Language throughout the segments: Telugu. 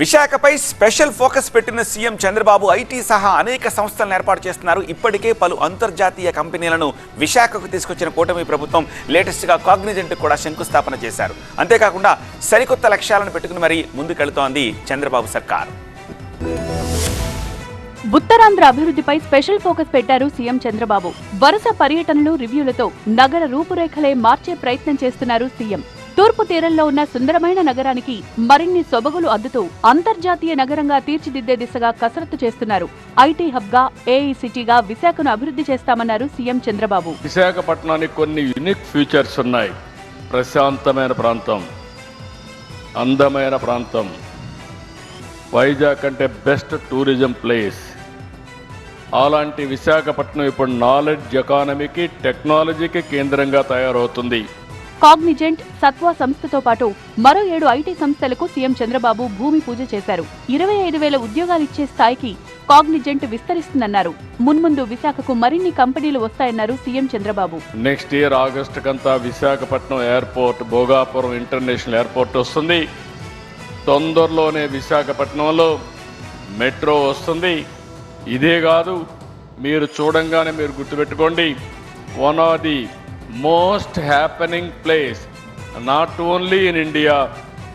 విశాఖపై స్పెషల్ ఫోకస్ పెట్టిన సీఎం చంద్రబాబు ఐటీ సహా అనేక సంస్థలను ఏర్పాటు చేస్తున్నారు. ఇప్పటికే పలు అంతర్జాతీయ కంపెనీలను విశాఖకు తీసుకొచ్చిన కూటమి ప్రభుత్వం లేటెస్ట్గా కాగ్నిజెంట్ కూడా శంకుస్థాపన చేశారు. అంతేకాకుండా సరికొత్త లక్ష్యాలను పెట్టుకుని మరీ ముందుకెళ్తోంది చంద్రబాబు సర్కార్. ఉత్తరాంధ్ర అభివృద్ధిపై స్పెషల్ ఫోకస్ పెట్టారు సీఎం చంద్రబాబు. వరుస పర్యటనలు రివ్యూలతో నగర రూపురేఖలే మార్చే ప్రయత్నం చేస్తున్నారు సీఎం. తూర్పు తీరంలో ఉన్న సుందరమైన నగరానికి మరిన్ని సొబగులు అద్దుతూ అంతర్జాతీయ నగరంగా తీర్చిదిద్దే దిశగా కసరత్తు చేస్తున్నారు. ఐటీ హబ్గా ఏఈ సిటీగా విశాఖను అభివృద్ధి చేస్తామన్నారు సీఎం చంద్రబాబు. విశాఖపట్నానికి కొన్ని యునిక్ ఫీచర్స్ ఉన్నాయి. ప్రశాంతమైన ప్రాంతం అందమైన ప్రాంతం వైజాగ్ అంటే బెస్ట్ టూరిజం ప్లేస్. అలాంటి విశాఖపట్నం ఇప్పుడు నాలెడ్జ్ ఎకానమీకి టెక్నాలజీకి కేంద్రంగా తయారవుతుంది. కాగ్నిజెంట్ సత్వా సంస్థతో పాటు మరో ఏడు ఐటీ సంస్థలకు సీఎం చంద్రబాబు భూమి పూజ చేశారు. ఇరవై ఐదు వేల ఉద్యోగాలిచ్చే స్థాయికి కాగ్నిజెంట్ విస్తరిస్తుందన్నారు. మున్ముందు విశాఖకు మరిన్ని కంపెనీలు వస్తాయన్నారు CM Chandrababu. Next year August కంతా Visakhapatnam airport Bhogapuram international airport వస్తుంది. తొందరలోనే విశాఖపట్నంలో మెట్రో వస్తుంది. ఇదే కాదు మీరు చూడంగానే మీరు గుర్తుపెట్టుకోండి. One of the most happening place not only in India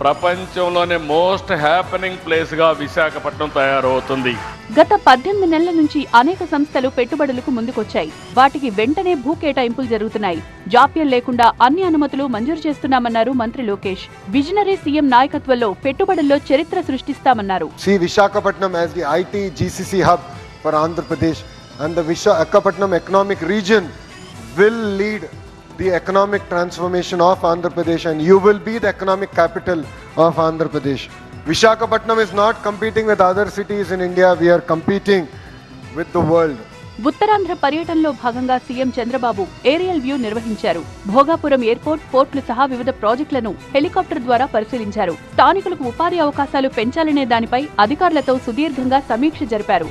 ప్రపంచంలోనే మోస్ట్ హ్యాపెనింగ్ ప్లేస్గా విశాఖపట్నం తయారవుతుంది. గత పద్దెనిమిది నెలల నుంచి అనేక సంస్థలు పెట్టుబడులకు ముందుకొచ్చాయి. వాటికి వెంటనే భూ కేటాయింపులు జరుగుతున్నాయి. జాప్యం లేకుండా అన్ని అనుమతులు మంజూరు చేస్తున్నామన్నారు మంత్రి లోకేష్. విజనరీ సీఎం నాయకత్వంలో పెట్టుబడుల్లో చరిత్ర సృష్టిస్తామన్నారు. see Visakhapatnam as the IT GCC hub for Andhra Pradesh and the Visakhapatnam economic region will lead the economic transformation of Andhra Pradesh and you will be the economic capital of Andhra Pradesh. Visakhapatnam is not competing with other cities in India, we are competing with the world. Uttarandhra పర్యటనలో భాగంగా సీఎం చంద్రబాబు ఏరియల్ వ్యూ నిర్వహించారు భోగాపురం ఎయిర్పోర్ట్ పోర్టులు సహా వివిధ ప్రాజెక్టులను హెలికాప్టర్ ద్వారా పరిశీలించారు స్థానికులకు ఉపాధి అవకాశాలు పెంచాలనే దానిపై అధికారులతో సుదీర్ఘంగా సమీక్ష జరిపారు